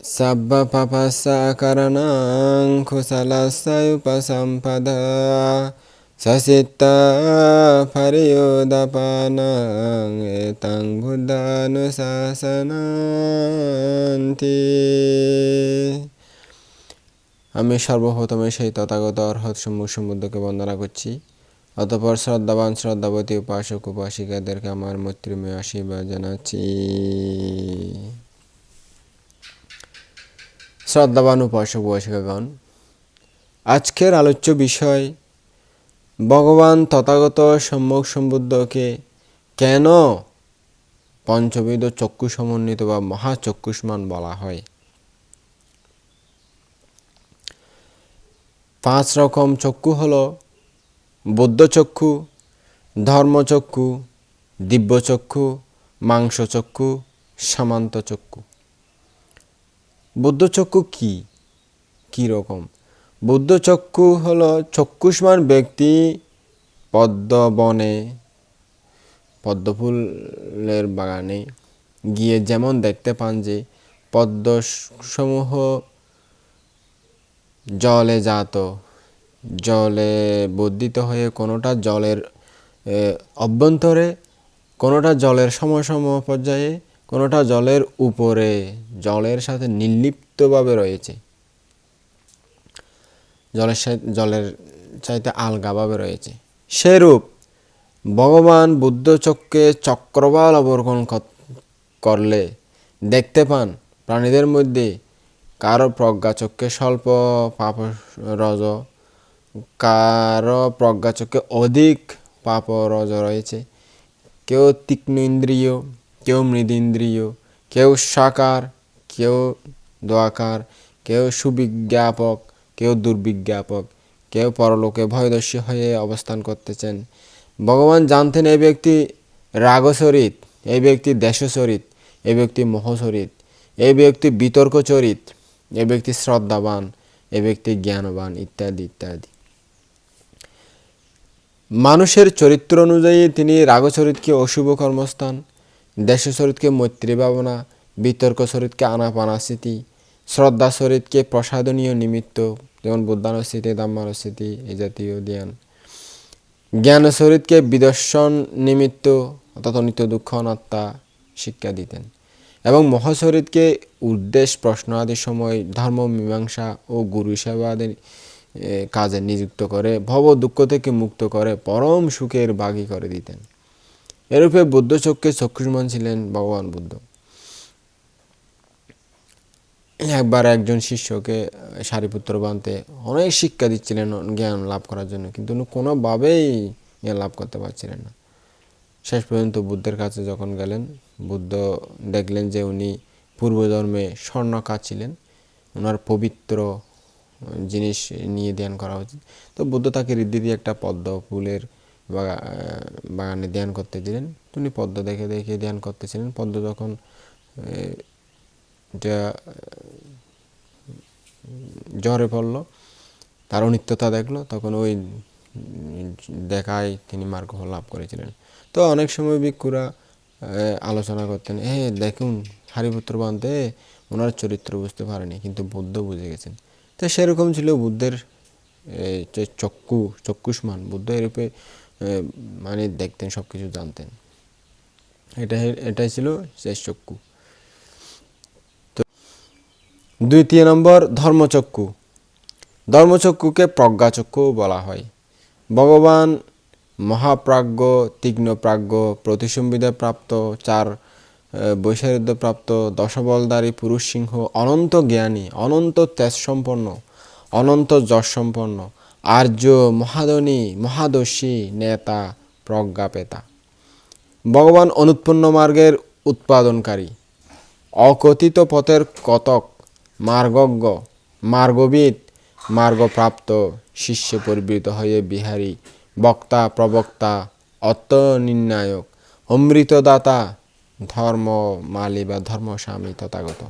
সাব্বা পাপাসা কারণাং কুশলাসায়ুপসম্পদা সচিত্তা ফরিয়োদপানাং এতং বুদ্ধানুশাসনান্তি আমি সর্বপ্রথমে সেই তথাগত অর্হৎ সমূহ সমুদ্রকে বন্দনা করছি। অতপর শ্রদ্ধাবান শ্রদ্ধাবতী উপাসক উপাসিকাদেরকে আমার মৈত্রীময় আশীর্বাদ জানাচ্ছি। শ্রদ্ধাবান উপাসক উপাসিকাগণ আজকের আলোচ্য বিষয়, ভগবান তথাগত সম্যক সম্বুদ্ধকে কেন পঞ্চবিধ চক্ষু সমন্বিত বা মহাচক্ষুষ্মান বলা হয়? পাঁচ রকম চক্ষু হল বৌদ্ধচক্ষু ধর্মচক্ষু দিব্যচক্ষু মাংসচক্ষু সামান্ত চক্ষু। বুদ্ধচক্ষু কি? কি রকম? বুদ্ধচক্ষু হলো চক্ষুষ্মান ব্যক্তি পদ্ম বনে পদ্মফুলের বাগানে গিয়ে যেমন দেখতে পান যে পদ্মসমূহ জলে জাত, জলে বর্ধিত হয়ে কোনোটা জলের অভ্যন্তরে, কোনোটা জলের সমসম পর্যায়ে কোনোটা জলের উপরে, জলের সাথে নির্লিপ্তভাবে রয়েছে। জলের সাথে, জলের চাইতে আলগাভাবে রয়েছে। সেরূপ ভগবান বুদ্ধ চক্রে চক্রবাল অবর্গণ করলে দেখতে পান প্রাণীদের মধ্যে কারও প্রজ্ঞাচক্ষে স্বল্প পাপ রজ কারও প্রজ্ঞাচক্ষে অধিক পাপ রজ রয়েছে। কেউ তীক্ষ্ণ ইন্দ্রিয় কেউ মৃদিন্দ্রিয়, কেউ সাকার, কেউ দোয়াকার, কেউ সুবিজ্ঞাপক, কেউ দুর্বিজ্ঞাপক, কেউ পরলোকে ভয়দর্শী হয়ে অবস্থান করতেছেন। ভগবান জানতেন এই ব্যক্তি রাগচরিত, এই ব্যক্তি দেশচরিত, এই ব্যক্তি মোহচরিত, এই ব্যক্তি বিতর্ক চরিত এ ব্যক্তি শ্রদ্ধাবান এ ব্যক্তি জ্ঞানবান, ইত্যাদি ইত্যাদি। মানুষের চরিত্র অনুযায়ী তিনি রাগচরিতকে অশুভ কর্মস্থান দেশচরিতকে মৈত্রী ভাবনা, বিতর্ক চরিতকে আনাপানা স্মৃতি, শ্রদ্ধা চরিতকে প্রসাদনীয় নিমিত্ত, যেমন বুদ্ধানুস্থিতি দাম্মানুস্থিতি এই জাতীয় জ্ঞান। জ্ঞান চরিতকে বিদর্শন নিমিত্ত, অর্থাৎ নিত্য দুঃখ, অনাত্মা শিক্ষা দিতেন। এবং মহাচরিতকে উদ্দেশ্য প্রশ্ন আদির সময় ধর্ম, মীমাংসা ও গুরু সেবাদের কাজে নিযুক্ত করে, ভব দুঃখ থেকে মুক্ত করে, পরম সুখের বাগি করে দিতেন। এরূপে বুদ্ধ চক্ষে চক্ষুষ্মান ছিলেন ভগবান বুদ্ধ। একবার একজন শিষ্যকে সারিপুত্র বানতে অনেক শিক্ষা দিচ্ছিলেন জ্ঞান লাভ করার জন্য, কিন্তু কোনোভাবেই জ্ঞান লাভ করতে পারছিলেন না। শেষ পর্যন্ত বুদ্ধের কাছে যখন গেলেন, বুদ্ধ দেখলেন যে উনি পূর্বজন্মে স্বর্ণকার ছিলেন ওনার পবিত্র জিনিস নিয়ে ধ্যান করা উচিত। তো বুদ্ধ তাকে ঋদ্ধি দিয়ে একটা পদ্ম, ফুলের বাগানে ধ্যান করতে দিলেন তিনি পদ্ম দেখে দেখে ধ্যান করতেছিলেন। পদ্ম যখন এটা জ্বরে পড়ল তার অনিত্যতা দেখল। তখন ওই দেখায় তিনি মার্গ লাভ করেছিলেন। তো অনেক সময় ভিক্ষুরা আলোচনা করতেন, এ, দেখুন, হারিপুত্র বান্ধে ওনার চরিত্র বুঝতে পারেনি, কিন্তু বুদ্ধ বুঝে গেছেন। তো সেরকম ছিল বুদ্ধের যে চক্ষু, চক্ষুষ্মান। বুদ্ধ এরূপে মানে দেখতেন সব কিছু জানতেন। এটা এটাই ছিল শেষ চক্ষু। দ্বিতীয় নম্বর, ধর্মচক্ষু। ধর্মচক্ষুকে প্রজ্ঞাচক্ষু বলা হয়। ভগবান মহাপ্রাজ্ঞ, তীক্ষ্ণপ্রাজ্ঞ প্রতিসংবিধা প্রাপ্ত চার বৈশারুদ্ধ প্রাপ্ত দশবলদারী পুরুষ সিংহ, অনন্ত জ্ঞানী, অনন্ত তেজ সম্পন্ন, অনন্ত যশ সম্পন্ন আর্য মহাদনী মহাদর্শী নেতা প্রজ্ঞাপেতা। ভগবান অনুৎপন্ন মার্গের উৎপাদনকারী। অকথিত পথের কতক মার্গজ্ঞ, মার্গবিদ, মার্গপ্রাপ্ত শিষ্য পরিবৃত হয়ে বিহারী বক্তা, প্রবক্তা অত্তনির্ণায়ক অমৃতদাতা ধর্ম মালি বা ধর্মস্বামী তথাগত।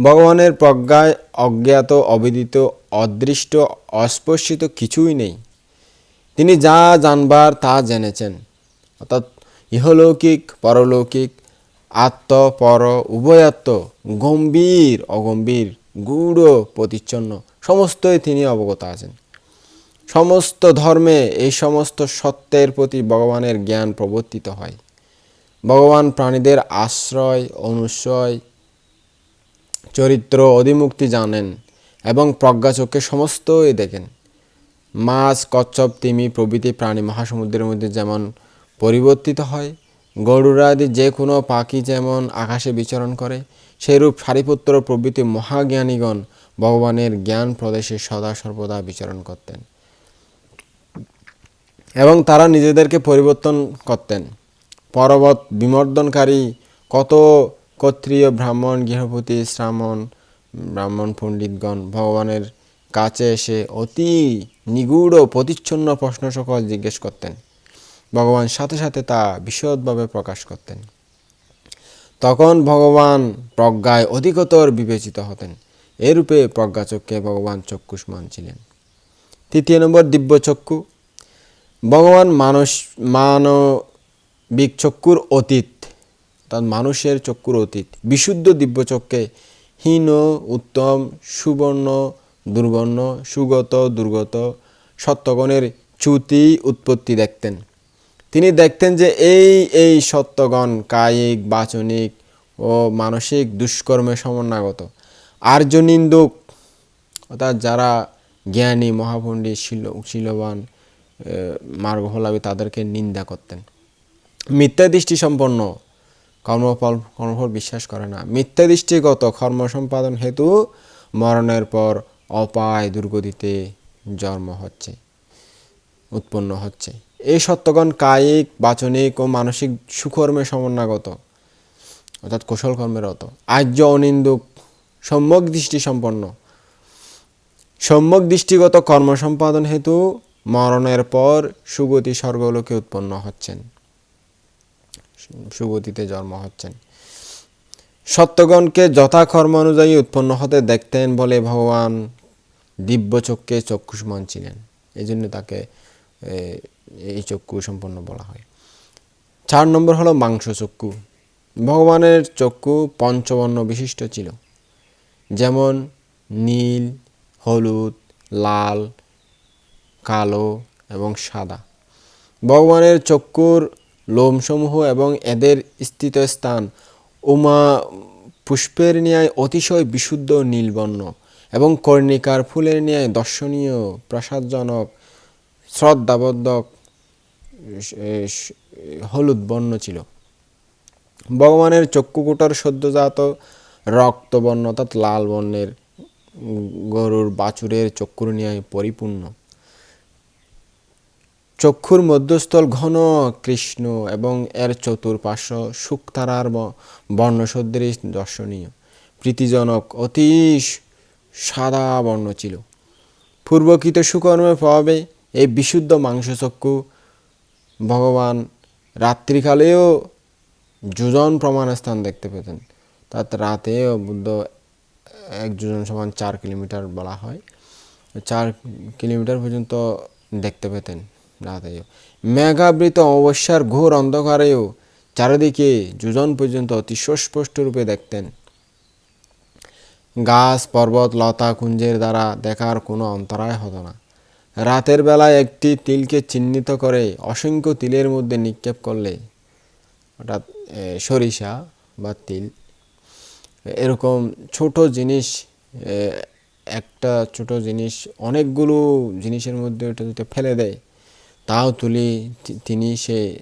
ভগবানের প্রজ্ঞায় অজ্ঞাত, অবিদিত, অদৃষ্ট, অস্পর্শিত কিছুই নেই। তিনি যা জানবার তা জেনেছেন। অর্থাৎ ইহলৌকিক, পরলৌকিক, আত্ম, পর, উভয়াত্ম, গম্ভীর, অগম্ভীর, গূঢ়, প্রতিচ্ছন্ন, সমস্তই তিনি অবগত আছেন। সমস্ত ধর্মে এই সমস্ত সত্যের প্রতি ভগবানের জ্ঞান প্রবর্তিত হয়। ভগবান প্রাণীদের আশ্রয় অনুশয় চরিত্র অধিমুক্তি জানেন এবং প্রজ্ঞাচক্ষে সমস্তই দেখেন। মাছ, কচ্ছপ, তিমি প্রভৃতি প্রাণী মহাসমুদ্রের মধ্যে যেমন পরিবর্তিত হয় গরুরাদি যে কোনো পাখি যেমন আকাশে বিচরণ করে, সেরূপ সারিপুত্র প্রভৃতি মহাজ্ঞানীগণ ভগবানের জ্ঞান প্রদেশে সদা সর্বদা বিচরণ করতেন এবং তারা নিজেদেরকে পরিবর্তন করতেন। পর্বত বিমর্দনকারী কত ক্ষত্রিয় ব্রাহ্মণ, গৃহপতি, শ্রামণ, ব্রাহ্মণ পণ্ডিতগণ ভগবানের কাছে এসে অতি নিগূঢ় প্রতিচ্ছন্ন প্রশ্ন সকল জিজ্ঞেস করতেন। ভগবান সাথে সাথে তা বিশদভাবে প্রকাশ করতেন। তখন ভগবান প্রজ্ঞায় অধিকতর বিবেচিত হতেন। এরূপে প্রজ্ঞাচক্ষে ভগবান চক্ষুষ্মান ছিলেন। তৃতীয় নম্বর দিব্য চক্ষু ভগবান মানুষ মানবিক চক্ষুর অতীত। অর্থাৎ মানুষের চক্ষুর অতীত। বিশুদ্ধ দিব্যচক্ষে হীন, উত্তম, সুবর্ণ, দুর্বর্ণ, সুগত, দুর্গত সত্যগণের চ্যুতি উৎপত্তি দেখতেন। তিনি দেখতেন যে এই এই সত্যগণ কায়িক, বাচনিক ও মানসিক দুষ্কর্মে সমন্বয়গত। আর্য নিন্দুক অর্থাৎ যারা জ্ঞানী, মহাপণ্ডিত, শিল, শিলবান মার্গফলাভী তাদেরকে নিন্দা করতেন। মিথ্যা দৃষ্টি সম্পন্ন কর্মফল কর্মফল বিশ্বাস করে না। মিথ্যা দৃষ্টিগত কর্ম সম্পাদন হেতু মরণের পর অপায় দুর্গতিতে জন্ম হচ্ছে, উৎপন্ন হচ্ছে। এই সত্যগণ কায়িক, বাচনিক ও মানসিক সুকর্মে সমন্বয়গত, অর্থাৎ কৌশল কর্মের রত। আর্য অনিন্দুক সম্যক দৃষ্টি সম্পন্ন। সম্যক দৃষ্টিগত কর্ম সম্পাদন হেতু মরণের পর সুগতি স্বর্গলোকে উৎপন্ন হচ্ছেন। সুগতিতে জন্ম হচ্ছেন। সত্যগণকে যথাকর্ম অনুযায়ী উৎপন্ন হতে দেখতেন বলে ভগবান দিব্য চক্ষে চক্ষুষ্মান ছিলেন। এই জন্য তাকে এই চক্ষু সম্পন্ন বলা হয়। চার নম্বর হলো মাংস চক্ষু। ভগবানের চক্ষু পঞ্চবর্ণ বিশিষ্ট ছিল। যেমন নীল, হলুদ, লাল, কালো এবং সাদা। ভগবানের চক্ষুর লোমসমূহ এবং এদের স্থিত স্থান উমা পুষ্পের ন্যায় অতিশয় বিশুদ্ধ নীলবর্ণ এবং কর্ণিকার ফুলের ন্যায় দর্শনীয়, প্রসাদজনক শ্রদ্ধাবদ্ধক হলুদ বর্ণ ছিল। ভগবানের চক্ষুকুটার সদ্যজাত রক্তবর্ণ অর্থাৎ লাল বর্ণের গরুর বাছুরের চক্ষুর ন্যায় পরিপূর্ণ। চক্ষুর মধ্যস্থল ঘন কৃষ্ণ এবং এর চতুর্পার্শ্ব শুকতারার বর্ণসদৃশ দর্শনীয়। প্রীতিজনক, অতি সাদা বর্ণ ছিল। পূর্বকৃত সুকর্মের প্রভাবে এই বিশুদ্ধ মাংসচক্ষু ভগবান রাত্রিকালেও যোজন প্রমাণ স্থান দেখতে পেতেন। তার রাতেও বুদ্ধ এক যোজন সমান চার কিলোমিটার বলা হয়। চার কিলোমিটার পর্যন্ত দেখতে পেতেন। রাতেও। মেঘাবৃত অবস্যার ঘোর অন্ধকারেও চারিদিকে যোজন পর্যন্ত অতি সুস্পষ্ট রূপে দেখতেন। গাছ, পর্বত, লতা, কুঞ্জের দ্বারা দেখার কোনো অন্তরায় হতো না। রাতের বেলায় একটি তিলকে চিহ্নিত করে অসংখ্য তিলের মধ্যে নিক্ষেপ করলে অর্থাৎ সরিষা বা তিল, এরকম ছোট জিনিস একটা ছোট জিনিস, অনেকগুলো জিনিসের মধ্যে ওটা যদি ফেলে দেয় তাও তুলি তিনি সে,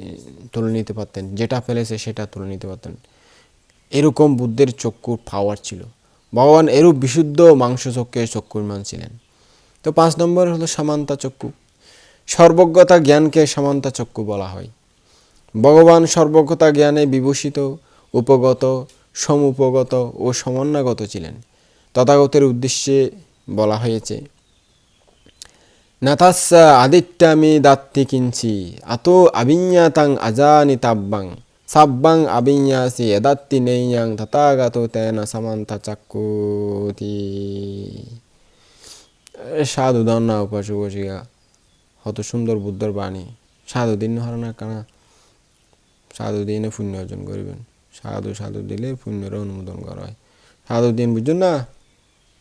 তুলে নিতে পারতেন। যেটা ফেলেছে সেটা তুলে নিতে পারতেন। এরকম বুদ্ধের চক্ষুর পাওয়ার ছিল। ভগবান এরূপ বিশুদ্ধ মাংস চক্ষে চক্ষুর্মান ছিলেন। তো পাঁচ নম্বর হলো সামান্তা চক্ষু। সর্বজ্ঞতা জ্ঞানকে সামান্তা চক্ষু বলা হয়। ভগবান সর্বজ্ঞতা জ্ঞানে বিভূষিত, উপগত, সমুপগত ও সমন্বয়গত ছিলেন। তথাগতের উদ্দেশ্যে বলা হয়েছে নাথাস্যা আদিত্যামি দাত্তি কিঞ্চি আত আবিඤাতাং আজানি তাব্বাং সাব্বাং আবিඤাসি এদাত্তি নেয়াং তথাগত তেন সামান্তা চাক্ষুতি সাধু দন্না উপাসক হত সুন্দর বুদ্ধর বাণী সাধু দিন হর না কানা সাধু দিনে পুণ্য অর্জন করিবেন সাধু সাধু দিলে পুণ্যের অনুমোদন করা হয় সাধু দিন বুঝছেন না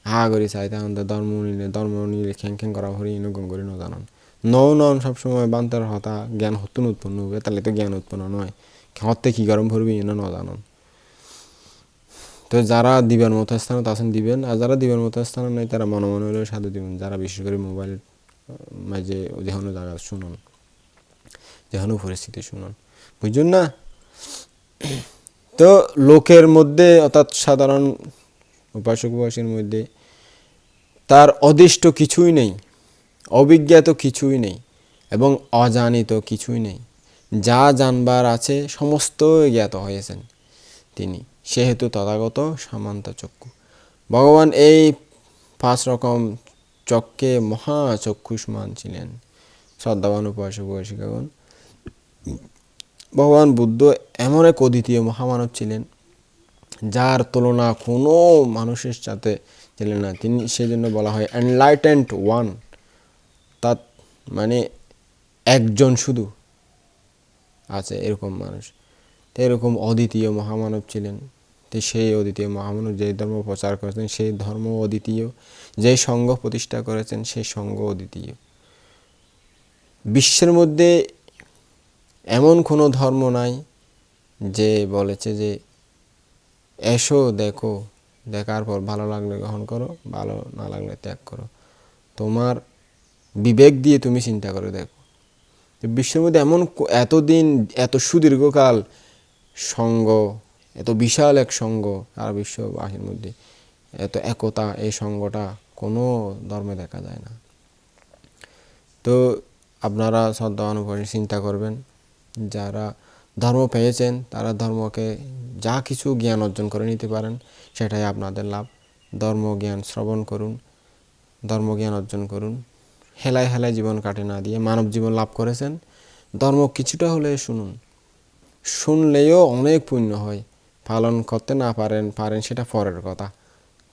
হা করি চাই তখন তো ধর্ম নিলে ধর্ম নিলে খ্যাং খ্যাং করা হরি ইনো গম করি ন জানান নও নন সবসময় বান্তার হতা জ্ঞান হতুন উৎপন্ন হবে তাহলে তো জ্ঞান উৎপন্ন নয় হতে কি গরম ভরবি ইনো ন জানান তো যারা দিবেন মতো স্থানত আছেন, দিবেন আর যারা দিবেন মতো স্থান নাই তারা মনে মনে হলেও সাধু দিবেন। যারা বিশেষ করে মোবাইল মাঝে যেখানে জায়গা শুনুন যেখানে পরিস্থিতি শুনুন। বুঝুন না? তো লোকের মধ্যে অর্থাৎ সাধারণ উপাসক উপাসীর মধ্যে, তার অদিষ্ট কিছুই নেই অভিজ্ঞাত কিছুই নেই এবং অজানিত কিছুই নেই। যা জানবার আছে সমস্ত জ্ঞাত হয়েছেন তিনি, সেহেতু তথাগত সামান্ত চক্ষু। ভগবান এই পাঁচ রকম চক্কে মহাচক্ষুষ্মান ছিলেন, শ্রদ্ধাবান উপাসক উপাসিকাগণ ভগবান বুদ্ধ এমন এক অদ্বিতীয় মহামানব ছিলেন যার তুলনা কোনো মানুষের সাথে ছিলেন না। তিনি সেজন্য বলা হয় এনলাইটেন্ড ওয়ান তার মানে একজন শুধু আছে এরকম মানুষ। তো এরকম অদ্বিতীয় মহামানব ছিলেন। তো সেই অদ্বিতীয় মহামানব যে ধর্ম প্রচার করেছেন, সেই ধর্ম অদ্বিতীয়। যে সঙ্ঘ প্রতিষ্ঠা করেছেন, সেই সঙ্ঘ অদ্বিতীয়। বিশ্বের মধ্যে এমন কোনো ধর্ম নাই যে বলেছে যে এসো, দেখো। দেখার পর ভালো লাগলে গ্রহণ করো, ভালো না লাগলে ত্যাগ করো। তোমার বিবেক দিয়ে তুমি চিন্তা করে দেখো। বিশ্বের মধ্যে এমন এতদিন, এত সুদীর্ঘকাল সঙ্গ, এত বিশাল এক সঙ্গ আর বিশ্ববাসীর মধ্যে, এত একতা এই সঙ্গটা কোনো ধর্মে দেখা যায় না। তো আপনারা শ্রদ্ধা অনুভবে চিন্তা করবেন, যারা ধর্ম পেয়েছেন, তারা ধর্মকে যা কিছু জ্ঞান অর্জন করে নিতে পারেন, সেটাই আপনাদের লাভ। ধর্ম জ্ঞান শ্রবণ করুন ধর্মজ্ঞান অর্জন করুন। হেলায় হেলায় জীবন কাটে না দিয়ে মানব জীবন লাভ করেছেন। ধর্ম কিছুটা হলে শুনুন। শুনলেও অনেক পুণ্য হয়। পালন করতে না পারেন পারেন সেটা পরের কথা।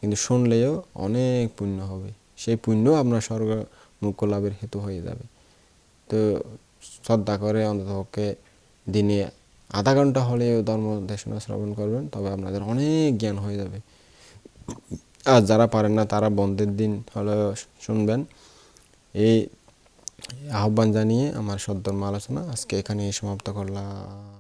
কিন্তু শুনলেও অনেক পুণ্য হবে। সেই পুণ্য আপনার স্বর্গ মুখ্য লাভের হেতু হয়ে যাবে। তো শ্রদ্ধা করে অন্ততপক্ষে দিনে আধা ঘণ্টা হলেও ধর্ম দেশনা শ্রবণ করবেন, তবে আপনাদের অনেক জ্ঞান হয়ে যাবে। আর যারা পারেন না, তারা বন্ধের দিন হলে শুনবেন। এই আহ্বান জানিয়ে আমার সদ্যর্ম আলোচনা আজকে এখানে সমাপ্ত করলাম।